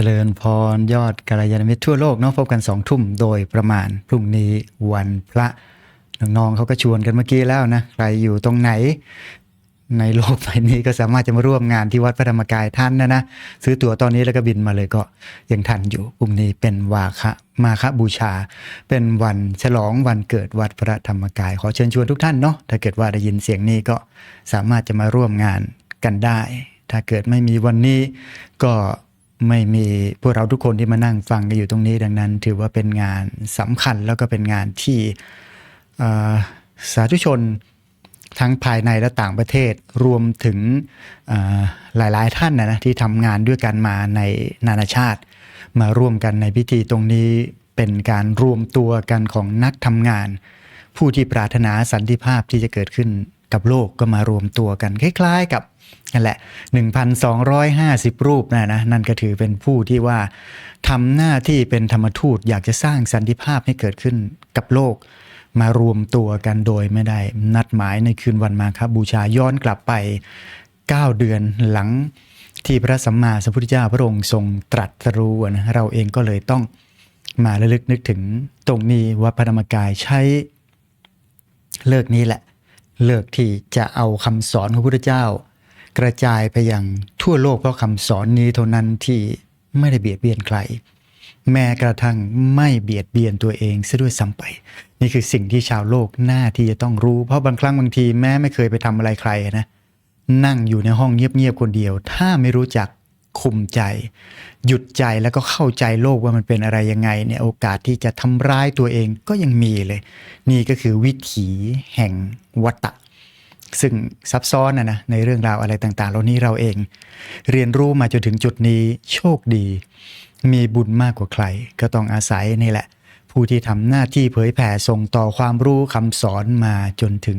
จริญพรยอดกัลยาณมิตรทั่วโลกเนาะพบกันสองทุ่มโดยประมาณ พรุ่งนี้วันพระน้องๆเขาก็ชวนกันเมื่อกี้แล้วนะ ใครอยู่ตรงไหน ในโลกใบนี้ก็สามารถจะมาร่วมงานที่วัดพระธรรมกายท่านนะนะ ซื้อตั๋วตอนนี้แล้วก็บินมาเลยก็ยังทันอยู่พรุ่งนี้เป็นวาคะมาคะบูชา เป็นวันฉลองวันเกิดวัดพระธรรมกาย ขอเชิญชวนทุกท่านเนาะถ้าเกิดว่าได้ยินเสียงนี้ก็สามารถจะมาร่วมงานกันได้ ถ้าเกิดไม่มีวันนี้ก็ ไม่มีพวกเราทุกคนที่มานั่งฟังกันอยู่ตรงนี้ดังนั้น ถือว่าเป็นงานสำคัญแล้วก็เป็นงานที่อ่อสาธุชนทั้งภายในและต่างประเทศรวมถึงหลาย ๆ ท่านนะนะที่ทำงานด้วยกันมาในนานาชาติ มาร่วมกันในพิธีตรงนี้เป็นการรวมตัวกันของนักทำงาน ผู้ที่ปรารถนาสันติภาพที่จะเกิดขึ้น กับโลกก็มารวมตัวกันคล้ายๆกับนั่นแหละ 1,250 รูปนะนะนั่นก็ถือเป็นผู้ที่ว่าทำหน้าที่เป็นธรรมทูตอยากจะสร้างสันติภาพให้เกิดขึ้นกับโลก มารวมตัวกันโดยไม่ได้นัดหมายในคืนวันมาคบูชาย้อนกลับไป 9 เดือนหลังที่พระสัมมาสัมพุทธเจ้าพระองค์ทรงตรัสรู้นะเราเองก็เลยต้องมาระลึกนึกถึงตรงนี้วัดพระธรรมกายใช้เลิกนี้แหละ เลิกที่จะเอาคำสอนของพระพุทธเจ้า กระจายไปยังทั่วโลกเพราะคำสอนนี้เท่านั้นที่ไม่ได้เบียดเบียนใคร แม้กระทั่งไม่เบียดเบียนตัวเองซะด้วยซ้ำไป นี่คือสิ่งที่ชาวโลกหน้าที่จะต้องรู้ เพราะบางครั้งบางทีแม้ไม่เคยไปทำอะไรใครนะ นั่งอยู่ในห้องเงียบๆคนเดียว ถ้าไม่รู้จัก คุมใจ หยุดใจแล้วก็เข้าใจโลกว่ามันเป็นอะไรยังไงเนี่ยโอกาสที่จะทำร้ายตัวเองก็ยังมีเลย นี่ก็คือวิถีแห่งวัตตะ ซึ่งซับซ้อนนะนะในเรื่องราวอะไรต่างๆเหล่านี้เราเอง เรียนรู้มาจนถึงจุดนี้โชคดี มีบุญมากกว่าใคร ก็ต้องอาศัยนี่แหละ ผู้ที่ทำหน้าที่เผยแผ่ส่งต่อความรู้คำสอนมาจนถึง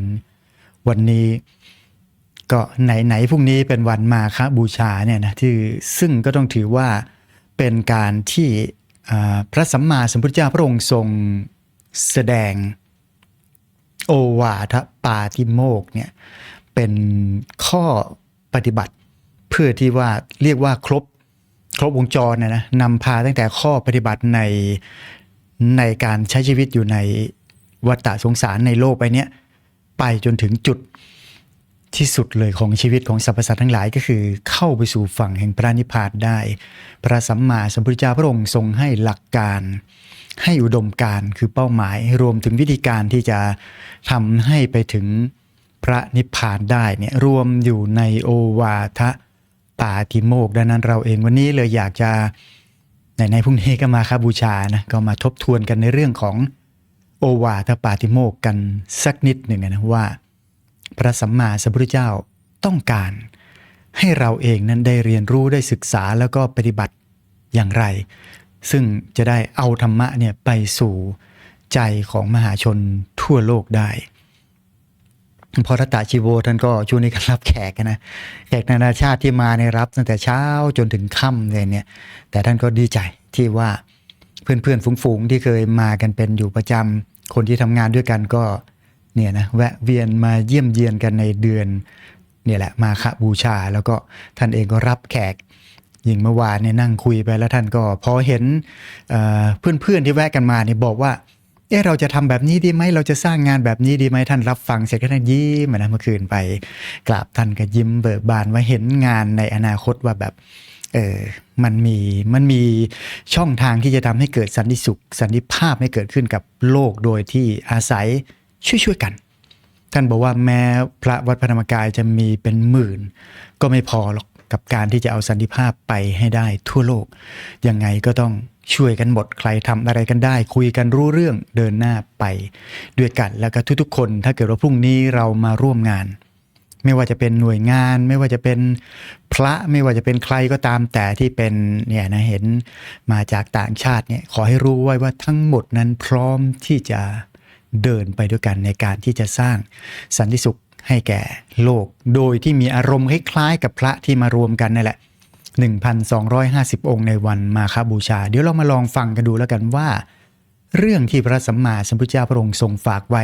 วันนี้ ก็ไหนๆพรุ่งนี้เป็นวันมาคบูชาเนี่ยนะที่ซึ่งก็ต้องถือว่าเป็นการที่พระสัมมาสัมพุทธเจ้าพระองค์ทรงแสดงโอวาทปาติโมกเนี่ยเป็นข้อปฏิบัติเพื่อที่ว่าเรียกว่าครบครบวงจรนะนะนำพาตั้งแต่ข้อปฏิบัติในในการใช้ชีวิตอยู่ในวัฏฏะสงสารในโลกไปเนี้ยไปจนถึงจุด ที่สุดเลยของชีวิตของสรรพสัตว์ทั้งหลายก็คือเข้าไปสู่ฝั่งแห่งพระนิพพานได้ พระสัมมาสัมพุทธเจ้าพระองค์ทรงให้หลักการ ให้อุดมการคือเป้าหมาย รวมถึงวิธีการที่จะทำให้ไปถึงพระนิพพานได้เนี่ยรวมอยู่ในโอวาทปาติโมกดังนั้นเราเองวันนี้เลยอยากจะในในพรุ่งนี้ก็มาครับบูชานะก็มาทบทวนกันในเรื่องของโอวาทปาติโมกกันสักนิดหนึ่งนะว่า พระสัมมาสัมพุทธเจ้าต้องการให้เราเองนั้นได้เรียนรู้ได้ศึกษาแล้วก็ปฏิบัติอย่างไร ซึ่งจะได้เอาธรรมะเนี่ยไปสู่ใจของมหาชนทั่วโลกได้พอรัตตชิโวท่านก็ช่วงนี้ก็รับแขกนะแขกนานาชาติที่มาในยรับตั้งแต่เช้าจนถึงค่ำเลยเนี่ย แต่ท่านก็ดีใจที่ว่าเพื่อนๆ ฝูงๆ ที่เคยมากันเป็นอยู่ประจำคนที่ทำงานด้วยกันก็ เนี่ยนะแวะเวียนมาเยี่ยมเยียนกันในเดือนเนี่ยแหละมาคบูชา แล้วก็ท่านเองก็รับแขกยิ่งเมื่อวานเนี่ยนั่งคุยไปแล้วท่านก็พอเห็นเอ่อเพื่อนๆที่แวะกันมาเนี่ยบอกว่าเออเราจะทำแบบนี้ดีไหมเราจะสร้างงานแบบนี้ดีไหมท่านรับฟังเสร็จก็ท่านยิ้มนะเมื่อคืนไปกราบท่านก็ยิ้มเบิกบานว่าเห็นงานในอนาคตว่าแบบเออมันมีมันมีช่องทางที่จะทำให้เกิดสันติสุข สันติภาพให้เกิดขึ้นกับโลกโดยที่อาศัย ช่วยๆกัน ท่านบอกว่าแม้พระวัดพระธรรมกายจะมีเป็นหมื่น ก็ไม่พอหรอกกับการที่จะเอาสันติภาพไปให้ได้ทั่วโลก ยังไงก็ต้องช่วยกันหมดใครทำอะไรกันได้ คุยกันรู้เรื่องเดินหน้าไปด้วยกันแล้วก็ทุกๆ คน ถ้าเกิดว่าพรุ่งนี้เรามาร่วมงาน ไม่ว่าจะเป็นหน่วยงาน ไม่ว่าจะเป็นพระไม่ว่าจะเป็นใครก็ตามแต่ที่เป็นเนี่ยนะเห็นมาจากต่างชาติเนี่ยขอให้รู้ไว้ว่าทั้งหมดนั้นพร้อมที่จะ เดินไปด้วยกันในการที่จะสร้างสันติสุขให้แก่โลก โดยที่มีอารมณ์คล้ายๆกับพระที่มารวมกันนั่นแหละ 1,250 องค์ในวันมาคบูชา เดี๋ยวเรามาลองฟังกันดูแล้วกันว่า เรื่องที่พระสัมมาสัมพุทธเจ้าพระองค์ทรงฝากไว้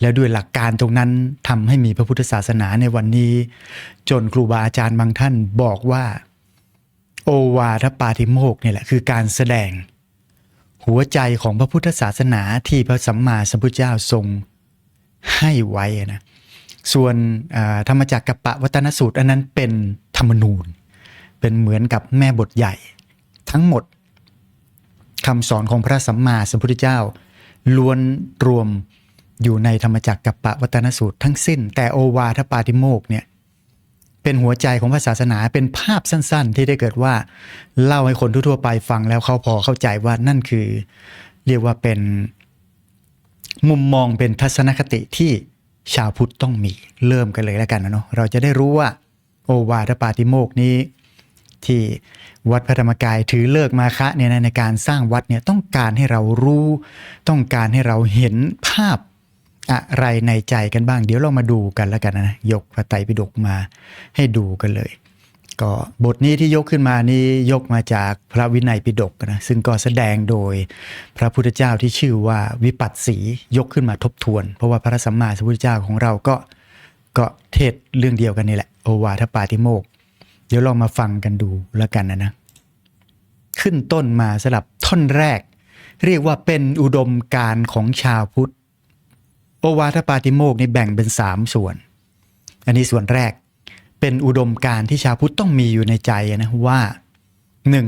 แล้วด้วยหลักการตรงนั้นทำให้มีพระพุทธศาสนาในวันนี้ จนครูบาอาจารย์บางท่านบอกว่า โอวาทปาติโมกเนี่ยแหละคือการแสดง หัวใจของพระพุทธศาสนาที่พระสัมมาสัมพุทธเจ้าทรงให้ไว้นะส่วนธรรมจักรกับปะวัตนสูตร อันนั้นเป็นธรรมนูญ เป็นเหมือนกับแม่บทใหญ่ ทั้งหมดคำสอนของพระสัมมาสัมพุทธเจ้า ล้วนรวมอยู่ในธรรมจักรกับปะวัตนสูตรทั้งสิ้น แต่โอวาทปาติโมกเนี่ย เป็นหัวใจของพระศาสนาเป็นภาพสั้น ๆ ที่ได้เกิดว่าเล่าให้คนทั่วๆไปฟังแล้วเขาพอเข้าใจว่านั่นคือ เรียกว่าเป็นมุมมองเป็นทัศนคติที่ชาวพุทธต้องมีเริ่มกันเลยแล้วกันนะเนาะเราจะได้รู้ว่า โอวาทปาติโมกนี้ ที่วัดพระธรรมกายถือเลิกมาคะเนี่ยในการสร้างวัดเนี่ยต้องการให้เรารู้ ต้องการให้เราเห็นภาพ อะไรในใจกันบ้าง เดี๋ยวเรามาดูกันแล้วกันนะ ยกพระไตรปิฎกมาให้ดูกันเลย ก็บทนี้ที่ยกขึ้นมานี้ยกมาจากพระวินัยปิฎกนะซึ่งก็แสดงโดยพระพุทธเจ้าที่ชื่อว่าวิปัสสียกขึ้นมาทบทวน เพราะว่าพระสัมมาสัมพุทธเจ้าของเราก็ก็เทศเรื่องเดียวกันนี่แหละโอวาทปาติโมก เดี๋ยวลองมาฟังกันดูแล้วกันนะนะขึ้นต้นมาสลับท่อนแรก เรียกว่าเป็นอุดมการของชาวพุทธ โอวาทปาติโมกนี่แบ่งเป็นสามส่วน อันนี้ส่วนแรกเป็นอุดมการที่ชาวพุทธต้องมีอยู่ในใจนะว่า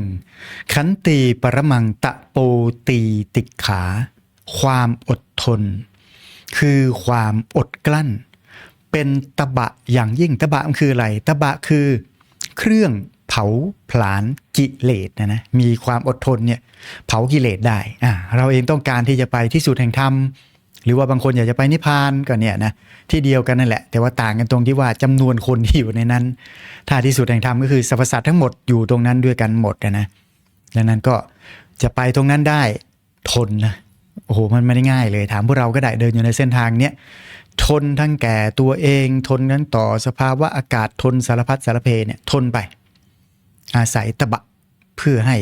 1. ขันตีปรมังตะโปตีติขา ความอดทน คือความอดกลั้น เป็นตบะอย่างยิ่งตบะมันคืออะไรตบะคือเครื่องเผาผลาญกิเลสนะนะมีความอดทนเนี่ยเผากิเลสได้อ่าเราเองต้องการที่จะไปที่สุดแห่งธรรม หรือว่าบางคนอยากจะไปนิพพานก็เนี่ยนะที่เดียวกันนั่นแหละ แต่ว่าต่างกันตรงที่ว่าจำนวนคนที่อยู่ในนั้นถ้าที่สุดแห่งธรรมก็คือสรรพสัตว์ทั้งหมดอยู่ตรงนั้นด้วยกันหมดนะดังนั้นก็จะไปตรงนั้นได้ทนนะโอ้โหมันไม่ได้ง่ายเลย ถามพวกเราก็ได้เดินอยู่ในเส้นทางเนี้ยทนทั้งแก่ตัวเองทนนั้นต่อสภาวะอากาศทนสารพัดสารเพเนี่ยทนไป อาศัยตะบะเพื่อให้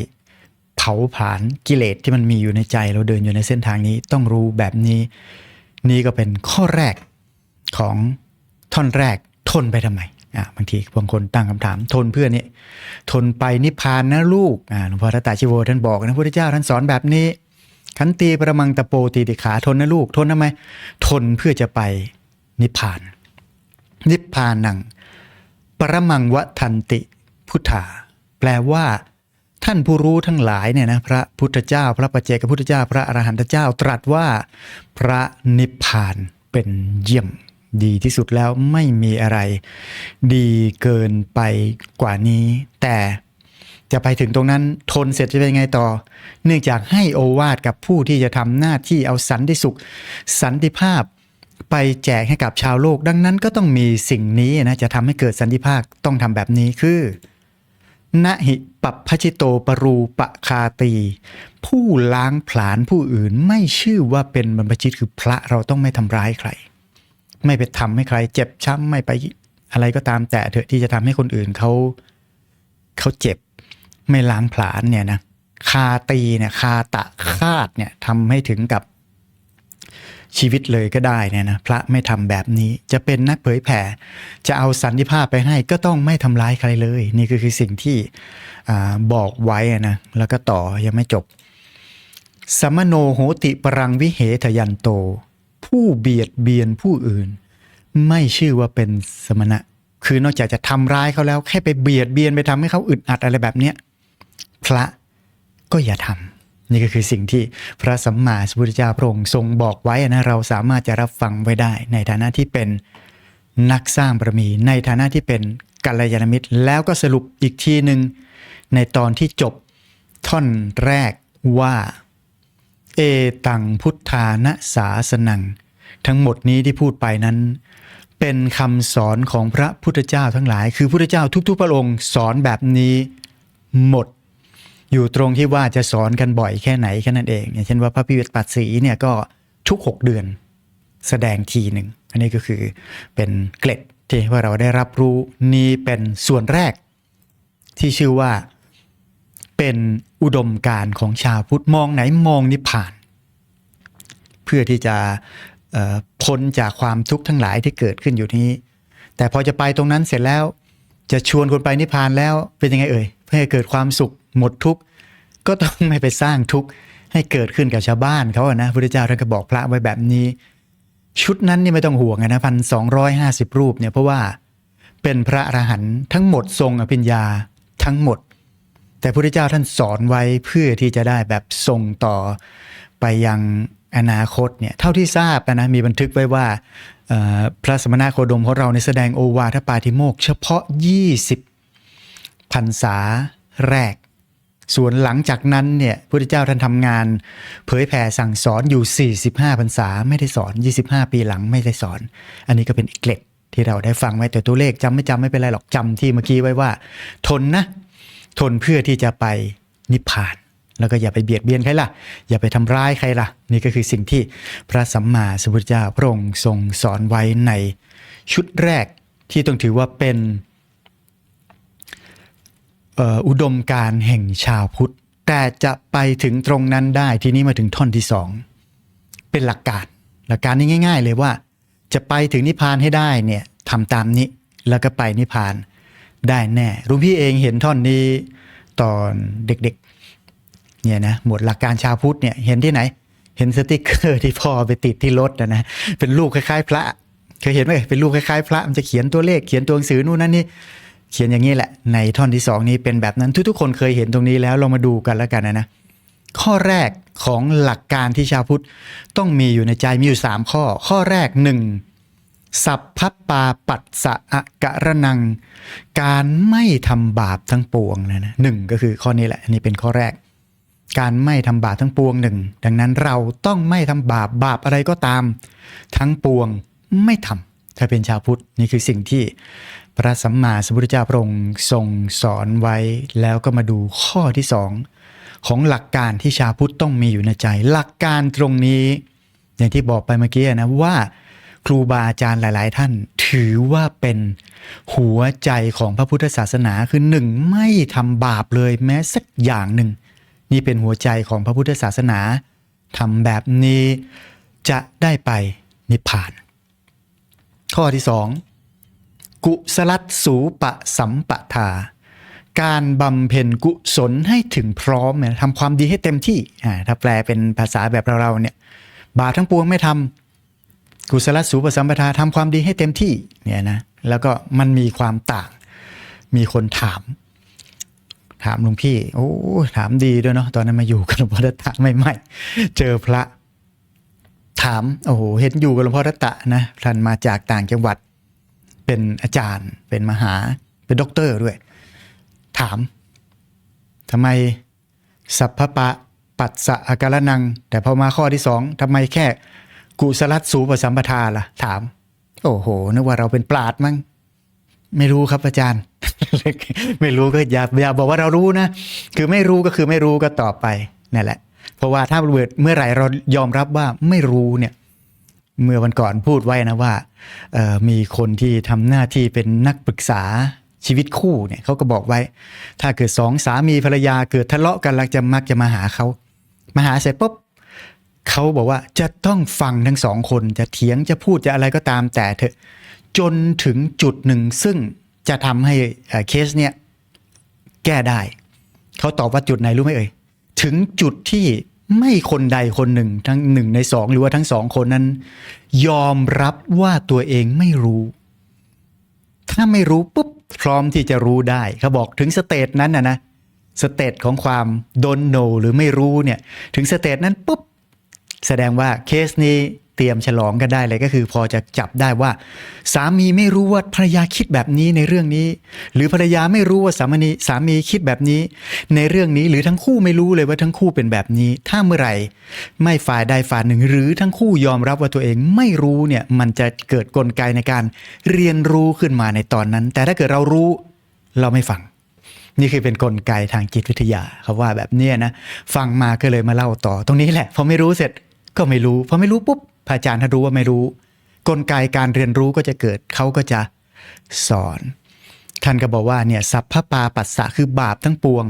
เผาผลาญกิเลสที่มันมีอยู่ในใจ เราเดินอยู่ในเส้นทางนี้ต้องรู้แบบนี้ นี่ก็เป็นข้อแรกของท่อนแรกทนไปทำไมอ่าบางทีบางคนตั้งคำถาม ทนเพื่อนี่ทนไปนิพพานนะลูกอ่าหลวงพ่อทัตตาชิโวท่านบอกนะพระพุทธเจ้าท่านสอนแบบนี้ ขันตีประมังตะโปตีติขาทนนะลูก ทนทำไม ทนเพื่อจะไปนิพพาน นิพพานัง ประมังวะทันติพุทธาแปลว่า ท่านผู้รู้ทั้งหลายเนี่ยนะพระพุทธเจ้า พระปัจเจกพุทธเจ้า พระอรหันตเจ้าตรัสว่า พระนิพพานเป็นเยี่ยมดีที่สุดแล้วไม่มีอะไร ดีเกินไปกว่านี้ แต่จะไปถึงตรงนั้นทนเสร็จจะเป็นไงต่อ เนื่องจากให้โอวาทกับผู้ที่จะทำหน้าที่เอาสันติสุข สันติภาพไปแจกให้กับชาวโลก ดังนั้นก็ต้องมีสิ่งนี้นะจะทำให้เกิดสันติภาพต้องทำแบบนี้คือ นะหิปัปพชิโตปรูปะคาตี ผู้ล้างผลาญผู้อื่นไม่ชื่อว่าเป็นบรรพชิตคือพระเราต้องไม่ทำร้ายใคร ไม่ไปทำให้ใคร เจ็บช้ำไม่ไปอะไรก็ตามแต่เถอะที่จะทำให้คนอื่นเขาเขาเจ็บ ไม่ล้างผลาญเนี่ยนะคาตีเนี่ยคาตะคาดเนี่ยทำให้ถึงกับ ชีวิตเลยก็ได้เนี่ยนะพระไม่ทำแบบนี้ จะเป็นนักเผยแผ่ จะเอาสันติภาพไปให้ก็ต้องไม่ทำร้ายใครเลย นี่ก็คือสิ่งที่อบอกไว้นะแล้วก็ต่อยังไม่จบ สมโนโหติปรังวิเหทยันโต ผู้เบียดเบียนผู้อื่น ไม่ชื่อว่าเป็นสมณะ คือนอกจากจะทำร้ายเขาแล้วแค่ไปเบียดเบียนไปทำให้เขาอึดอัดอะไรแบบเนี้ยพระก็อย่าทำ นี่ก็คือสิ่งที่พระสัมมาสัมพุทธเจ้าพระองค์ทรงบอกไว้นะเราสามารถจะรับฟังไว้ได้ ในฐานะที่เป็นนักสร้างบารมี ในฐานะที่เป็นกัลยาณมิตร แล้วก็สรุปอีกทีหนึ่งในตอนที่จบท่อนแรกว่า เอตังพุทธานะสาสนัง ทั้งหมดนี้ที่พูดไปนั้น เป็นคำสอนของพระพุทธเจ้าทั้งหลาย คือพุทธเจ้าทุกๆพระองค์สอนแบบนี้หมด อยู่ตรงที่ว่าจะสอนกันบ่อยแค่ไหนแค่นั้นเอง อย่างเช่นว่าพระพิเวิตปัสสีเนี่ยก็ทุก 6 เดือนแสดงทีหนึ่ง อันนี้ก็คือเป็นเกล็ดที่ว่าเราได้รับรู้นี่เป็นส่วนแรก ที่ชื่อว่าเป็นอุดมการของชาวพุทธมองไหนมองนิพพาน เพื่อที่จะพ้นจากความทุกข์ทั้งหลายที่เกิดขึ้นอยู่นี้ แต่พอจะไปตรงนั้นเสร็จแล้ว จะชวนคนไปนิพพานแล้วเป็นยังไงเอ่ยเพื่อให้เกิดความสุข หมดทุกข์ก็ต้องไม่ไปสร้างทุกข์ให้เกิดขึ้นกับชาวบ้านเขาอะนะพระพุทธเจ้าท่านก็บอกพระไว้แบบนี้ ชุดนั้นนี่ไม่ต้องห่วงนะพันสองร้อยห้าสิบรูปเนี่ยเพราะว่าเป็นพระอรหันต์ทั้งหมดทรงอภิญญาทั้งหมด แต่พระพุทธเจ้าท่านสอนไว้เพื่อที่จะได้แบบส่งต่อไปยังอนาคตเนี่ยเท่าที่ทราบนะมีบันทึกไว้ว่าพระสมณโคดมของเราในแสดงโอวาทปาติโมกเฉพาะ 20พรรษาแรก ส่วนหลังจากนั้นเนี่ยพระพุทธเจ้าท่านทำงาน เผยแผ่สั่งสอนอยู่ 45พรรษาไม่ได้สอน 25 ปีหลังไม่ได้สอน อันนี้ก็เป็นอีกเกล็ดที่เราได้ฟังไว้แต่ตัวเลขจำไม่จำไม่เป็นไรหรอกจำที่เมื่อกี้ไว้ว่า ทนนะ ทนเพื่อที่จะไปนิพพาน แล้วก็อย่าไปเบียดเบียนใครล่ะ อย่าไปทำร้ายใครล่ะ นี่ก็คือสิ่งที่พระสัมมาสัมพุทธเจ้าพระองค์ทรงสอนไว้ในชุดแรกที่ต้องถือว่าเป็น อุดมการแห่งชาวพุทธ แต่จะไปถึงตรงนั้นได้ทีนี้มาถึงท่อนที่สองเป็นหลักการ หลักการนี้ง่าย ๆ เลยว่า จะไปถึงนิพพานให้ได้เนี่ยทำตามนี้แล้วก็ไปนิพพานได้แน่รุ่นพี่เองเห็นท่อนนี้ตอนเด็กๆเนี่ยนะหมวดหลักการชาวพุทธเนี่ยเห็นที่ไหน เห็นสติกเกอร์ที่พ่อไปติดที่รถนะนะเป็นลูกคล้ายๆ พระเคยเห็นไหมเป็นลูกคล้ายๆ พระมันจะเขียนตัวเลขเขียนตัวหนังสือนู่นนั่นนี่ เขียนอย่างนี้แหละ ในท่อนที่สองนี้เป็นแบบนั้นทุกๆ คนเคยเห็นตรงนี้แล้วเรามาดูกันแล้วกันนะนะข้อแรกของหลักการที่ชาวพุทธต้องมีอยู่ในใจมีอยู่ 3 ข้อ ข้อแรก 1. สัพพปาปัสสะอะกะระนัง การไม่ทำบาปทั้งปวงนะนะหนึ่งก็คือข้อนี้แหละอันนี้เป็นข้อแรก การไม่ทำบาปทั้งปวงหนึ่งดังนั้นเราต้องไม่ทำบาปบาปอะไรก็ตาม ทั้งปวงไม่ทำ ถ้าเป็นชาวพุทธนี่คือสิ่งที่พระสัมมาสัมพุทธเจ้าพระองค์ทรงสอนไว้แล้วก็มาดูข้อที่สองของหลักการที่ชาวพุทธต้องมีอยู่ในใจ หลักการตรงนี้ อย่างที่บอกไปเมื่อกี้นะว่า ครูบาอาจารย์หลาย ๆ ท่าน ถือว่าเป็นหัวใจของพระพุทธศาสนาคือหนึ่งไม่ทำบาปเลยแม้สักอย่างหนึ่ง นี่เป็นหัวใจของพระพุทธศาสนาทำแบบนี้จะได้ไปนิพพาน ข้อที่สองกุสลัดสูปะสัมปทา การบำเพ็ญกุศลให้ถึงพร้อมเนี่ยทำความดีให้เต็มที่อ่าถ้าแปลเป็นภาษาแบบเราๆเนี่ยบาปทั้งปวงไม่ทำกุศลสูปสัมปทาทำความดีให้เต็มที่เนี่ยนะแล้วก็มันมีความต่าง มีคนถาม ถามหลวงพี่ โอ้ถามดีด้วยเนาะตอนนั้นมาอยู่กับหลวงพ่อรัตตะใหม่ๆเจอพระามโอ้โหเห็นอยู่กับหลวงพ่อรัตตะนะท่านมาจากต่างจังหวัด เป็นอาจารย์ เป็นมหา เป็นด็อกเตอร์ด้วย ถามทำไมสัพพปะปัสสะอาการนัง แต่พอมาข้อที่สองทำไมแค่กุสลัดสูปสัมปทาล่ะ ถาม โอ้โห นึกว่าเราเป็นปราดมั้งไม่รู้ครับอาจารย์ ไม่รู้ก็อย่าอย่าบอกว่าเรารู้นะ คือไม่รู้ก็คือไม่รู้ก็ตอบไปนั่นแหละ เพราะว่าถ้าเมื่อไหร่เรายอมรับว่าไม่รู้เนี่ยเมื่อวันก่อนพูดไว้นะว่ามีคนที่ทำหน้าที่เป็นนักปรึกษาชีวิตคู่เนี่ยเขาก็บอกไว้ ถ้าเกิดสองสามีภรรยาเกิดทะเลาะกันแล้วจะมักจะมาหาเขามาหาเสร็จปุ๊บเขาบอกว่าจะต้องฟังทั้งสองคนจะเถียงจะพูดจะอะไรก็ตามแต่เถอะจนถึงจุดหนึ่ง ซึ่งจะทำให้เคสเนี่ยแก้ได้ เขาตอบว่าจุดไหนรู้ไหมเอ่ย ถึงจุดที่ไม่คนใดคนหนึ่งทั้งหนึ่งในสองหรือว่าทั้งสองคนนั้น ยอมรับว่าตัวเองไม่รู้ ถ้าไม่รู้ปุ๊บพร้อมที่จะรู้ได้เขาบอกถึงสเตจนั้นนะนะสเตจของความ don't know หรือไม่รู้เนี่ย ถึงสเตจนั้นปุ๊บแสดงว่าเคสนี้ เตรียมฉลองกันได้เลยก็คือ พอจะจับได้ว่า สามีไม่รู้ว่าภรรยาคิดแบบนี้ในเรื่องนี้ หรือภรรยาไม่รู้ว่าสามีสามีคิดแบบนี้ ในเรื่องนี้หรือทั้งคู่ไม่รู้เลยว่าทั้งคู่เป็นแบบนี้ ถ้าเมื่อไหร่ ไม่ฝ่ายใดฝ่ายหนึ่ง หรือทั้งคู่ยอมรับว่าตัวเองไม่รู้เนี่ยมันจะเกิดกลไกในการเรียนรู้ขึ้นมาในตอนนั้น แต่ถ้าเกิดเรารู้เราไม่ฟังนี่คือเป็นนกลไกทางจิตวิทยาเขาว่าแบบเนี้ยนะ ฟังมาก็เลยมาเล่าต่อ ตรงนี้แหละ พอไม่รู้เสร็จก็ไม่รู้ พอไม่รู้ปุ๊บ พระอาจารย์ถ้ารู้ว่าไม่รู้ กลไกการเรียนรู้ก็จะเกิดเขาก็จะสอน ท่านก็บอกว่าเนี่ยสัพพปาปัสสะคือบาปทั้งปวง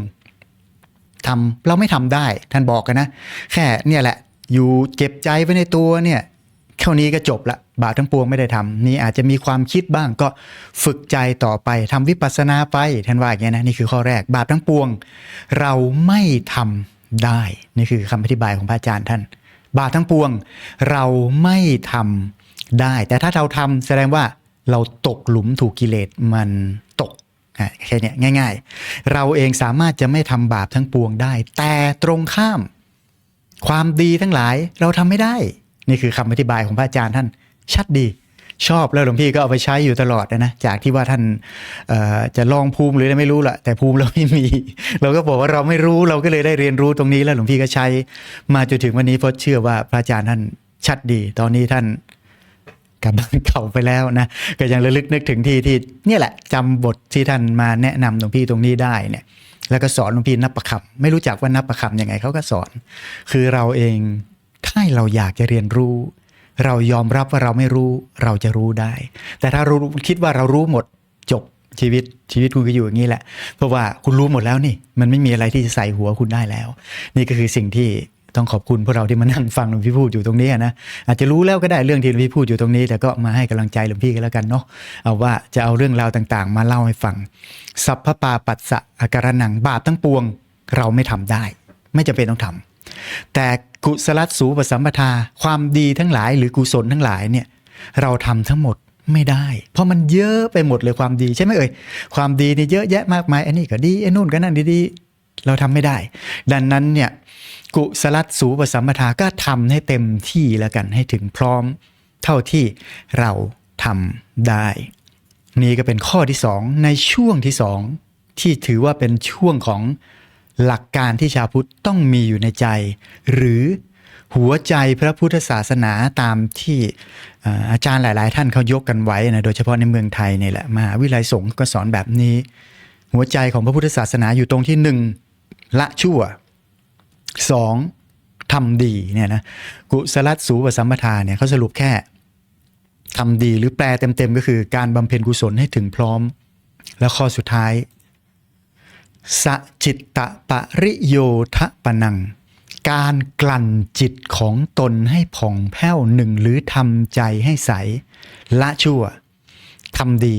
ทำเราไม่ทำได้ ท่านบอกกันนะ แค่เนี่ยแหละ อยู่เก็บใจไว้ในตัวเนี่ยคท่านี้ก็จบละบาปทั้งปวงไม่ได้ทำนี่อาจจะมีความคิดบ้างก็ฝึกใจต่อไปทำวิปัสสนาไปท่านว่าอย่างนี้นะนี่คือข้อแรก บาปทั้งปวง เราไม่ทำได้ นี่คือคำอธิบายของพระอาจารย์ท่าน บาปทั้งปวง เราไม่ทำได้ แต่ถ้าเราทำแสดงว่าเราตกหลุมถูกกิเลสมันตกอะแค่นี้ง่าย ๆ เราเองสามารถจะไม่ทำบาปทั้งปวงได้ แต่ตรงข้าม ความดีทั้งหลายเราทำไม่ได้ นี่คือคำอธิบายของพระอาจารย์ท่านชัดดี ชอบแล้วหลวงพี่ก็เอาไปใช้อยู่ตลอดนะนะจากที่ว่าท่านจะลองภูมิหรืออะไรไม่รู้ละแต่ภูมิเราไม่มี เราก็บอกว่าเราไม่รู้เราก็เลยได้เรียนรู้ตรงนี้แล้วหลวงพี่ก็ใช้ มาจนถึงวันนี้เพราะเชื่อว่าพระอาจารย์ท่านชัดดี ตอนนี้ท่านกลับบ้านเก่าไปแล้วนะก็ยังระลึกนึกถึงที่ที่เนี่ยแหละจำบทที่ท่านมาแนะนำหลวงพี่ตรงนี้ได้เนี่ยแล้วก็สอนหลวงพี่นับประคำไม่รู้จักว่านับประคำยังไงเขาก็สอน คือเราเองถ้าเราอยากจะเรียนรู้ เรายอมรับว่าเราไม่รู้เราจะรู้ได้ แต่ถ้ารู้คิดว่าเรารู้หมดจบชีวิตชีวิตคุณก็อยู่อย่างนี้แหละ เพราะว่าคุณรู้หมดแล้วนี่ มันไม่มีอะไรที่จะใส่หัวคุณได้แล้ว นี่ก็คือสิ่งที่ต้องขอบคุณพวกเราที่มานั่งฟังหลวงพี่พูดอยู่ตรงนี้นะอาจจะรู้แล้วก็ได้เรื่องที่หลวงพี่พูดอยู่ตรงนี้ แต่ก็มาให้กำลังใจหลวงพี่กันแล้วกันเนาะเอาว่าจะเอาเรื่องราวต่างๆ มาเล่าให้ฟังสัพพปาปัสสะอาการนังบาปทั้งปวง เราไม่ทำได้ ไม่จำเป็นต้องทำ แต่กุศลสูปสัมปทา ความดีทั้งหลาย หรือกุศลทั้งหลายเนี่ยเราทำทั้งหมดไม่ได้ เพราะมันเยอะไปหมดเลยความดีใช่ไหมเอ่ยความดีนี่เยอะแยะมากมายอันนี้ก็ดีไอ้นู่นก็นั่นดีๆเราทำไม่ได้ ดังนั้นเนี่ยกุศลสูปสัมปทาก็ทำให้เต็มที่แล้วกันให้ถึงพร้อม เท่าที่เราทำได้ นี่ก็เป็นข้อที่สองในช่วงที่สองที่ถือว่าเป็นช่วงของ หลักการที่ชาวพุทธต้องมีอยู่ในใจ หรือหัวใจพระพุทธศาสนาตามที่อาจารย์หลาย ๆ ท่านเขายกกันไว้นะโดยเฉพาะในเมืองไทยนี่แหละมหาวิทยาลัยสงฆ์ก็สอนแบบนี้ หัวใจของพระพุทธศาสนาอยู่ตรงที่หนึ่งละชั่วสองทำดีเนี่ยนะกุศลสูปสัมปทาเนี่ยเขาสรุปแค่ทำดีหรือแปลเต็ม ๆ ก็คือการบำเพ็ญกุศลให้ถึงพร้อม แล้วข้อสุดท้าย สจิตตะปริโยทะปนัง การกลั่นจิตของตนให้ผ่องแผ้วหนึ่งหรือทำใจให้ใส ละชั่วทำดี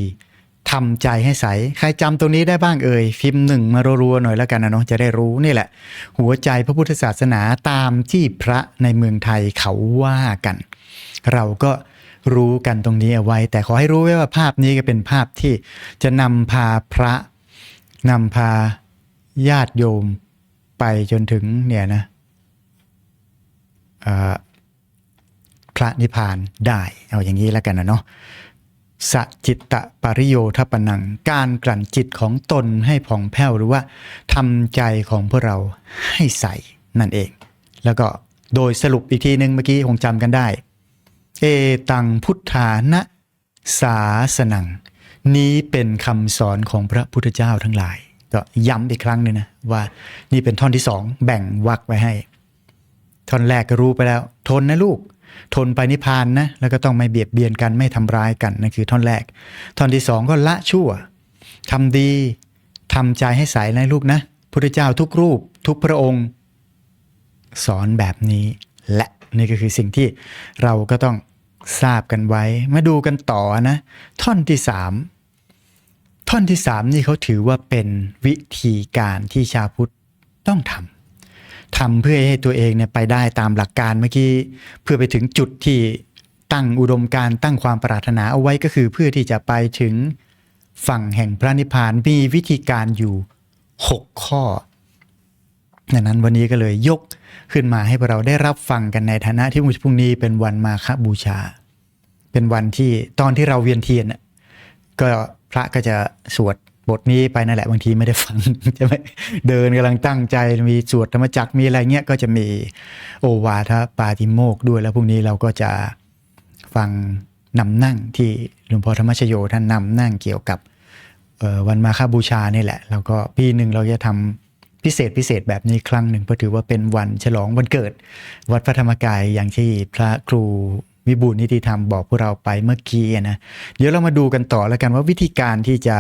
ทำใจให้ใส ใครจำตรงนี้ได้บ้างเอ่ยพิมพ์หนึ่งมารัวๆหน่อยแล้วกันนะเนาะจะได้รู้นี่แหละ หัวใจพระพุทธศาสนาตามที่พระในเมืองไทยเขาว่ากัน เราก็รู้กันตรงนี้เอาไว้ แต่ขอให้รู้ไว้ว่าภาพนี้ก็เป็นภาพที่จะนำพาพระ นำพาญาติโยมไปจนถึงเนี่ยนะพระนิพพานได้เอาอย่างนี้แล้วกันนะเนาะสจิตตะปริโยทปนัง การกลั่นจิตของตนให้ผ่องแผ้วหรือว่าทำใจของพวกเราให้ใสนั่นเอง แล้วก็โดยสรุปอีกทีหนึ่งเมื่อกี้คงจำกันได้ เอตังพุทธานะ สาสนัง นี้เป็นคำสอนของพระพุทธเจ้าทั้งหลาย ก็ย้ำอีกครั้งหนึ่งนะว่านี่เป็นท่อนที่สองแบ่งวรรคไว้ให้ ท่อนแรกก็รู้ไปแล้ว ทนนะลูก ทนไปนิพพานนะแล้วก็ต้องไม่เบียดเบียนกันไม่ทำร้ายกันนั่นคือท่อนแรก ท่อนที่สองก็ละชั่วทำดีทำใจให้ใสนะลูกนะพุทธเจ้าทุกรูป ทุกพระองค์ สอนแบบนี้และนี่ก็คือสิ่งที่เราก็ต้อง ทราบกันไว้ มาดูกันต่อนะ ท่อนที่สามท่อนที่สามนี่เขาถือว่าเป็นวิธีการที่ชาวพุทธต้องทำทำเพื่อให้ตัวเองเนี่ยไปได้ตามหลักการเมื่อกี้เพื่อไปถึงจุดที่ตั้งอุดมการตั้งความปรารถนาเอาไว้ก็คือเพื่อที่จะไปถึงฝั่งแห่งพระนิพพานมีวิธีการอยู่ 6 ข้อ ดังนั้นวันนี้ก็เลยยกขึ้นมาให้พวกเราได้รับฟังกันในฐานะที่พรุ่งนี้เป็นวันมาฆบูชา เป็นวันที่ตอนที่เราเวียนเทียนน่ะก็พระก็จะสวดบทนี้ไปนั่นแหละบางทีไม่ได้ฟังใช่ไหมเดินกำลังตั้งใจมีสวดธรรมจักรมีอะไรเงี้ยก็จะมีโอวาทปาติโมกด้วยแล้วพรุ่งนี้เราก็จะฟังนำนั่งที่หลวงพ่อธรรมชโยท่านนำนั่งเกี่ยวกับวันมาฆบูชานี่แหละ แล้วก็ปีหนึ่งเราจะทำ พิเศษพิเศษแบบนี้ครั้งหนึ่งเพราะถือว่าเป็นวันฉลองวันเกิด วัดพระธรรมกายอย่างที่พระครูวิบูลนิติธรรมบอกพวกเราไปเมื่อกี้นะเดี๋ยวเรามาดูกันต่อแล้วกันว่าวิธีการที่จะ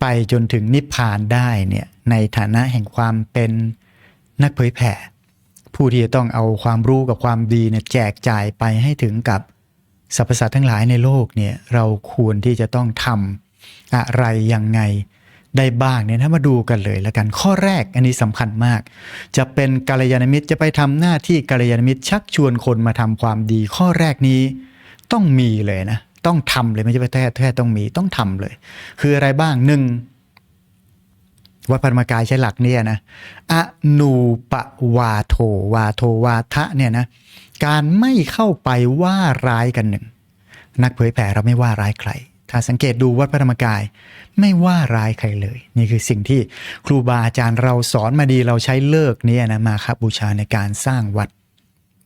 ไปจนถึงนิพพานได้เนี่ยในฐานะแห่งความเป็นนักเผยแผ่ ผู้ที่จะต้องเอาความรู้กับความดีเนี่ยแจกจ่ายไปให้ถึงกับสรรพสัตว์ทั้งหลายในโลกเนี่ยเราควรที่จะต้องทำอะไรยังไง ได้บ้างเนี่ยถ้ามาดูกันเลยแล้วกันข้อแรกอันนี้สำคัญมาก จะเป็นกาลยานมิตรจะไปทำหน้าที่กาลยานมิตรชักชวนคนมาทำความดี ข้อแรกนี้ต้องมีเลยนะ ต้องทำเลยไม่ใช่แค่แค่ต้องมีต้องทำเลย คืออะไรบ้างหนึ่งวัดพระธรรมกายใช้หลักเนี่ยนะอนูปวาโทวาโทวาทะเนี่ยนะการไม่เข้าไปว่าร้ายกันหนึ่ง นักเผยแผ่เราไม่ว่าร้ายใคร ถ้าสังเกตดูวัดพระธรรมกาย ไม่ว่าร้ายใครเลย นี่คือสิ่งที่ครูบาอาจารย์เราสอนมาดีเราใช้เลิกนี่นะมาครับบูชาในการสร้างวัด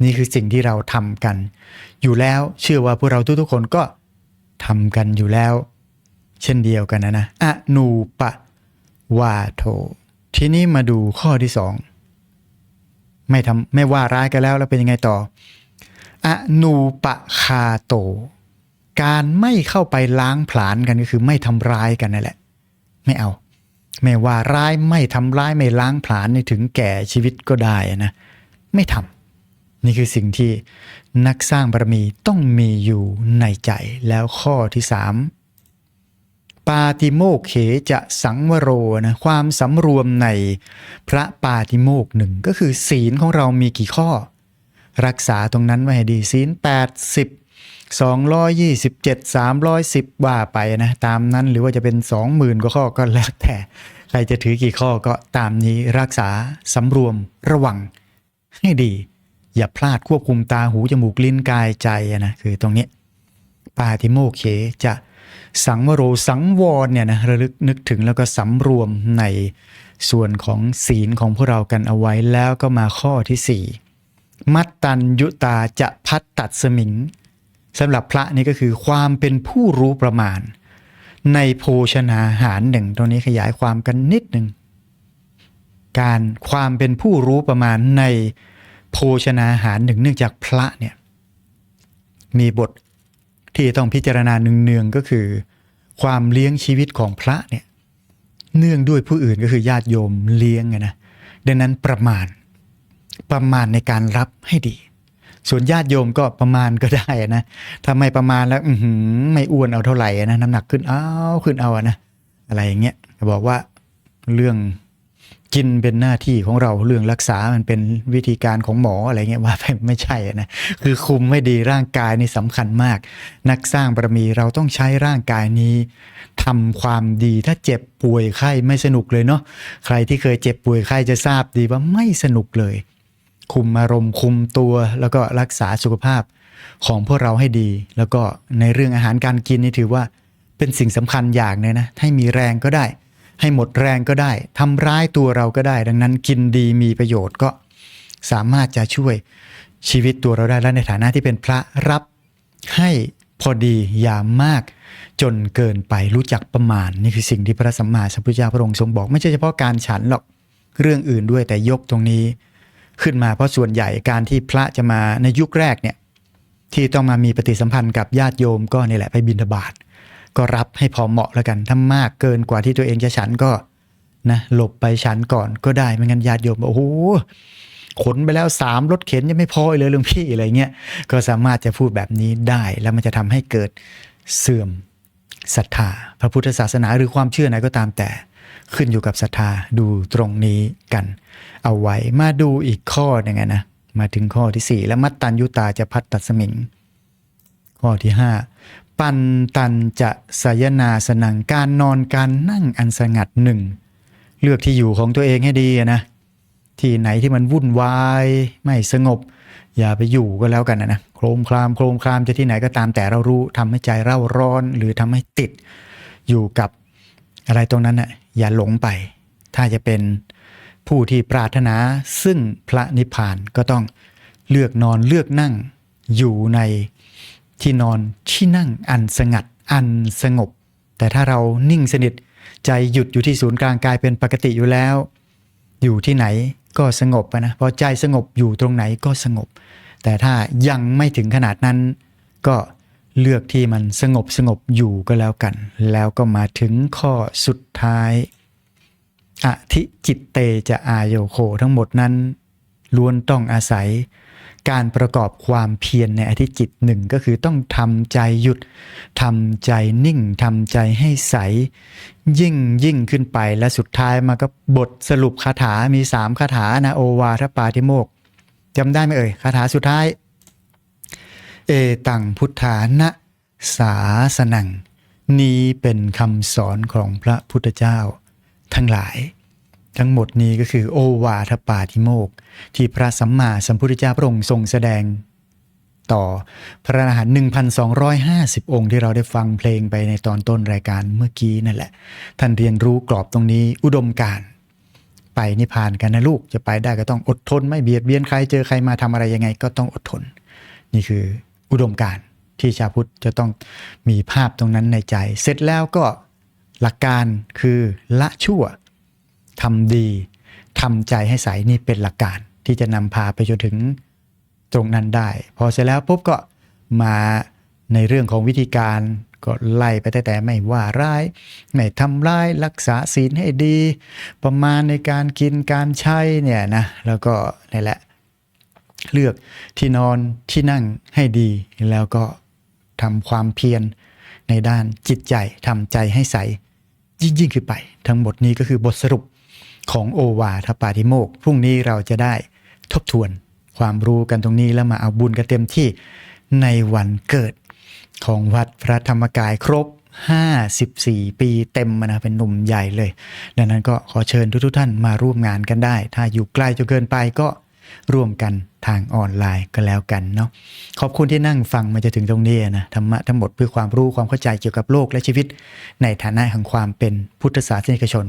นี่คือสิ่งที่เราทำกัน อยู่แล้วเชื่อว่าพวกเราทุกๆคนก็ทำกันอยู่แล้ว เช่นเดียวกันนะนะอนูปวาโท ทีนี้มาดูข้อที่สองไม่ทำไม่ว่าร้ายกันแล้วแล้วเป็นยังไงต่ออนูปคาโต การไม่เข้าไปล้างผลาญกันก็คือไม่ทำร้ายกันนั่นแหละ ไม่เอา ไม่ว่าร้ายไม่ทำร้ายไม่ล้างผลาญในถึงแก่ชีวิตก็ได้นะไม่ทำนี่คือสิ่งที่นักสร้างบารมีต้องมีอยู่ในใจแล้วข้อที่สามปาติโมกเขจะสังวโรนะความสำรวมในพระปาติโมกหนึ่งก็คือศีลของเรามีกี่ข้อ รักษาตรงนั้นไว้ให้ดีศีล 80 227 310 ว่าไปนะ ตามนั้นหรือว่าจะเป็น 20,000ก็ข้อก็แล้วแต่ ใครจะถือกี่ข้อก็ตามนี้รักษาสำรวมระวังให้ดี อย่าพลาดควบคุมตาหูจมูกลิ้นกายใจนะคือตรงนี้ปาติโมเขจะสังวโรสังวรเนี่ยนะระลึกนึกถึงแล้วก็สำรวมในส่วนของศีลของพวกเรากันเอาไว้แล้วก็มาข้อที่สี่มัตตัญยุตาจะพัดตัดสมิง สำหรับพระนี่ก็คือความเป็นผู้รู้ประมาณ ในโภชนาหารหนึ่งตรงนี้ขยายความกันนิดหนึ่งการความเป็นผู้รู้ประมาณในโภชนาหารหนึ่งเนื่องจากพระเนี่ยมีบทที่ต้องพิจารณาเนืองๆก็คือ ความเลี้ยงชีวิตของพระเนี่ยเนื่องด้วยผู้อื่นก็คือญาติโยมเลี้ยงไงนะดังนั้นประมาณประมาณในการรับให้ดี ส่วนญาติโยมก็ประมาณก็ได้นะถ้าไม่ประมาณแล้วอืไม่อ้วนเอาเท่าไหร่นะน้ำหนักขึ้นเอาขึ้นเอาอะนะอะไรอย่างเงี้ยบอกว่าเรื่องกินเป็นหน้าที่ของเราเรื่องรักษา มันเป็นวิธีการของหมออะไรเงี้ยว่าไม่ใช่นะ คือคุมไม่ดีร่างกายนี่สำคัญมาก นักสร้างบารมีเราต้องใช้ร่างกายนี้ทำความดีถ้าเจ็บป่วยไข้ไม่สนุกเลยเนาะใครที่เคยเจ็บป่วยไข้จะทราบดีว่าไม่สนุกเลย คุมอารมณ์คุมตัวแล้วก็รักษาสุขภาพของพวกเราให้ดี แล้วก็ในเรื่องอาหารการกินนี่ถือว่าเป็นสิ่งสำคัญอย่างเลยนะให้มีแรงก็ได้ ให้หมดแรงก็ได้ทำร้ายตัวเราก็ได้ ดังนั้นกินดีมีประโยชน์ก็สามารถจะช่วยชีวิตตัวเราได้และในฐานะที่เป็นพระรับให้พอดีอย่ามาก จนเกินไปรู้จักประมาณ นี่คือสิ่งที่พระสัมมาสัมพุทธเจ้าพระองค์ทรงบอก ไม่ใช่เฉพาะการฉันหรอกเรื่องอื่นด้วยแต่ยกตรงนี้ ขึ้นมาเพราะส่วนใหญ่การที่พระจะมาในยุคแรกเนี่ยที่ต้องมามีปฏิสัมพันธ์กับญาติโยมก็นี่แหละไปบิณฑบาตก็รับให้พอเหมาะแล้วกันถ้ามากเกินกว่าที่ตัวเองจะฉันก็นะหลบไปฉันก่อนก็ได้ไม่งั้นญาติโยมบอกโอ้โหขนไปแล้วสามรถเข็นยังไม่พอเลยเรื่องพี่อะไรเงี้ยก็สามารถจะพูดแบบนี้ได้แล้วมันจะทำให้เกิดเสื่อมศรัทธา พระพุทธศาสนาหรือความเชื่อไหนก็ตามแต่ขึ้นอยู่กับศรัทธาดูตรงนี้กัน เอาไว้มาดูอีกข้อหนึ่งนะมาถึงข้อที่สี่แล้วมัตตัญยุตาจะพัดตัดสมิง ข้อที่ 5 ปันตันจะสยนาสนังการนอนการนั่งอันสงัดหนึ่งเลือกที่อยู่ของตัวเองให้ดีนะที่ไหนที่มันวุ่นวายไม่สงบ อย่าไปอยู่ก็แล้วกันนะนะโครมครามโครมครามจะที่ไหนก็ตามแต่เรารู้ทำให้ใจเร่าร้อน หรือทำให้ติดอยู่กับอะไรตรงนั้นนะ่ะอย่าหลงไป ถ้าจะเป็น ผู้ที่ปรารถนาซึ่งพระนิพพานก็ต้องเลือกนอนเลือกนั่ง อยู่ในที่นอนที่นั่งอันสงัดอันสงบ แต่ถ้าเรานิ่งสนิทใจหยุดอยู่ที่ศูนย์กลางกายเป็นปกติอยู่แล้ว อยู่ที่ไหนก็สงบนะพอใจสงบอยู่ตรงไหนก็สงบ แต่ถ้ายังไม่ถึงขนาดนั้น ก็เลือกที่มันสงบสงบอยู่ก็แล้วกัน แล้วก็มาถึงข้อสุดท้าย อธิจิตเตจะอายโยโคทั้งหมดนั้น ล้วนต้องอาศัย การประกอบความเพียรในอธิจิตหนึ่งก็คือต้องทำใจหยุดทำใจนิ่งทำใจให้ใส ยิ่งยิ่งขึ้นไปและสุดท้ายมาก็บทสรุปคาถามีสามคาถานะโอวาทปาติโมกจำได้ไหมเอ่ยคาถาสุดท้าย เอตังพุทธานะสาสนัง นี้เป็นคำสอนของพระพุทธเจ้า ทั้งหลาย ทั้งหมดนี้ก็คือโอวาทปาติโมก ที่พระสัมมาสัมพุทธเจ้าพระองค์ทรงแสดง ต่อพระอรหันต์1,250 องค์ที่เราได้ฟังเพลงไปในตอนต้นรายการเมื่อกี้นั่นแหละ ท่านเรียนรู้กรอบตรงนี้อุดมการไปนิพพานกันนะลูกจะไปได้ก็ต้องอดทน ไม่เบียดเบียนใครเจอใครมาทำอะไรยังไง ก็ต้องอดทน นี่คืออุดมการที่ชาวพุทธจะต้องมีภาพตรงนั้นในใจ เสร็จแล้วก็ หลักการคือละชั่วทำดีทำใจให้ใสนี่เป็นหลักการที่จะนำพาไปจนถึงตรงนั้นได้ พอเสร็จแล้วปุ๊บก็มาในเรื่องของวิธีการก็ไล่ไปแต่แต่ไม่ว่าร้าย ไม่ทำร้ายรักษาศีลให้ดี ประมาณในการกินการใช้เนี่ยนะแล้วก็นี่แหละ เลือกที่นอนที่นั่งให้ดี แล้วก็ทำความเพียรในด้านจิตใจทำใจให้ใส ยิ่งยิ่งขึ้นไป ทั้งหมดนี้ก็คือบทสรุปของโอวาทปาติโมกพรุ่งนี้เราจะได้ทบทวนความรู้กันตรงนี้แล้วมาเอาบุญกันเต็มที่ในวันเกิดของวัดพระธรรมกายครบ 54 ปีเต็มนะเป็นหนุ่มใหญ่เลย ดังนั้นก็ขอเชิญทุกๆท่านมาร่วมงานกันได้ ถ้าอยู่ไกลจนเกินไปก็ ร่วมกันทางออนไลน์ก็แล้วกันเนาะขอบคุณที่นั่งฟังมาจะถึงตรงนี้นะธรรมะทั้งหมดเพื่อความรู้ความเข้าใจเกี่ยวกับโลกและชีวิต ในฐานะของความเป็นพุทธศาสนิกชน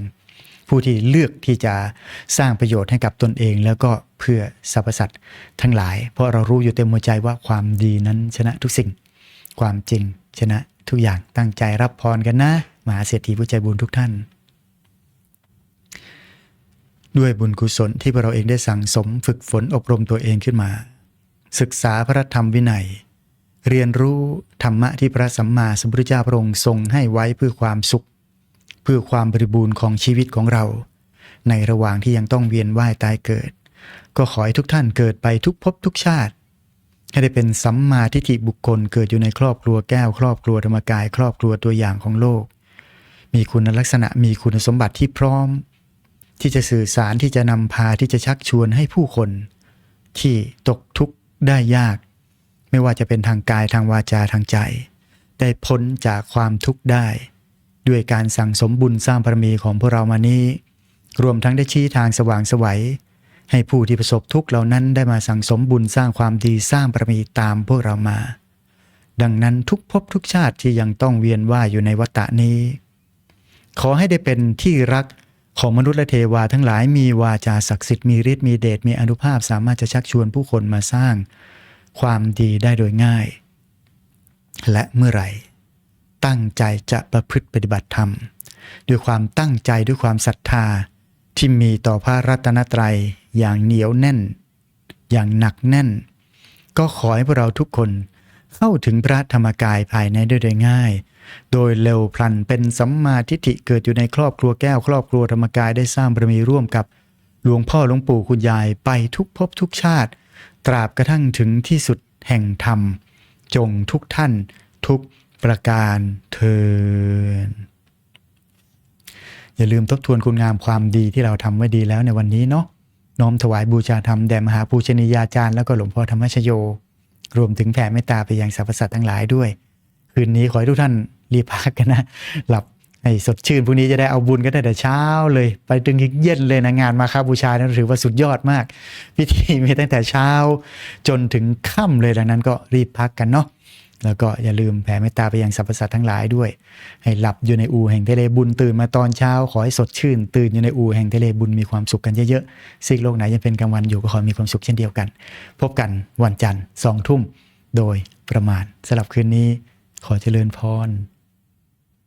ผู้ที่เลือกที่จะสร้างประโยชน์ให้กับตนเอง แล้วก็เพื่อสรรพสัตว์ทั้งหลาย เพราะเรารู้อยู่เต็มหัวใจว่าความดีนั้นชนะทุกสิ่ง ความจริงชนะทุกอย่างตั้งใจรับพรกันนะมหาเศรษฐีผู้ใจบุญทุกท่าน ด้วยบุญกุศลที่พวกเราเองได้สั่งสมฝึกฝนอบรมตัวเองขึ้นมา ศึกษาพระธรรมวินัย เรียนรู้ธรรมะที่พระสัมมาสัมพุทธเจ้าพระองค์ทรงให้ไว้เพื่อความสุข เพื่อความบริบูรณ์ของชีวิตของเรา ในระหว่างที่ยังต้องเวียนว่ายตายเกิด ก็ขอให้ทุกท่านเกิดไปทุกภพทุกชาติ ให้ได้เป็นสัมมาทิฏฐิบุคคลเกิดอยู่ในครอบครัวแก้ว ครอบครัวธรรมกาย ครอบครัวตัวอย่างของโลก มีคุณลักษณะมีคุณสมบัติที่พร้อม ที่จะสื่อสารที่จะนำพาที่จะชักชวนให้ผู้คน ที่ตกทุกข์ได้ยาก ไม่ว่าจะเป็นทางกายทางวาจาทางใจ ได้พ้นจากความทุกข์ได้ ด้วยการสั่งสมบุญสร้างบารมีของพวกเรามานี้ รวมทั้งได้ชี้ทางสว่างสวัยให้ผู้ที่ประสบทุกข์เหล่านั้นได้มาสั่งสมบุญสร้างความดีสร้างบารมีตามพวกเรามา ดังนั้นทุกภพทุกชาติที่ยังต้องเวียนว่ายอยู่ในวัฏฏะนี้ ขอให้ได้เป็นที่รัก ของมนุษย์และเทวาทั้งหลายมีวาจาศักดิ์สิทธิ์มีฤทธิ์มีเดชมีอนุภาพสามารถจะชักชวนผู้คนมาสร้างความดีได้โดยง่าย และเมื่อไหร่ ตั้งใจจะประพฤติปฏิบัติธรรม ด้วยความตั้งใจด้วยความศรัทธาที่มีต่อพระรัตนตรัยอย่างเหนียวแน่น อย่างหนักแน่น ก็ขอให้พวกเราทุกคนเข้าถึงพระธรรมกายภายในได้โดยง่าย โดยเร็วพลันเป็นสัมมาทิฏฐิเกิดอยู่ในครอบครัวแก้วครอบครัวธรรมกายได้สร้างบารมีร่วมกับ หลวงพ่อหลวงปู่คุณยายไปทุกภพทุกชาติ ตราบกระทั่งถึงที่สุดแห่งธรรม จงทุกท่าน ทุกประการเทินอย่าลืมทบทวนคุณงามความดีที่เราทำไว้ดีแล้วในวันนี้เนาะน้อมถวายบูชาธรรมแด่มหาปูชนียาจารย์แล้วก็หลวงพ่อธรรมชโย รวมถึงแผ่เมตตาไปยังสรรพสัตว์ทั้งหลายด้วย คืนนี้ขอให้ทุกท่าน รีบพักกันนะ หลับให้สดชื่นพรุ่งนี้จะได้เอาบุญกันได้แต่เช้าเลย ไปถึงเย็นเลยนะงานมาคาบูชานั้นถือว่าสุดยอดมาก พิธีมีตั้งแต่เช้า จนถึงค่ำเลยดังนั้นก็รีบพักกันเนาะแล้วก็อย่าลืมแผ่เมตตาไปยังสรรพสัตว์ทั้งหลายด้วย ให้หลับอยู่ในอู่แห่งทะเลบุญตื่นมาตอนเช้า ขอให้สดชื่น ตื่นอยู่ในอู่แห่งทะเลบุญมีความสุขกันเยอะๆซีกโลกไหนยังเป็นกลางวันอยู่ก็ขอมีความสุขเช่นเดียวกัน พบกันวันจันทร์สองทุ่มโดยประมาณสำหรับคืนนี้ขอเจริญพร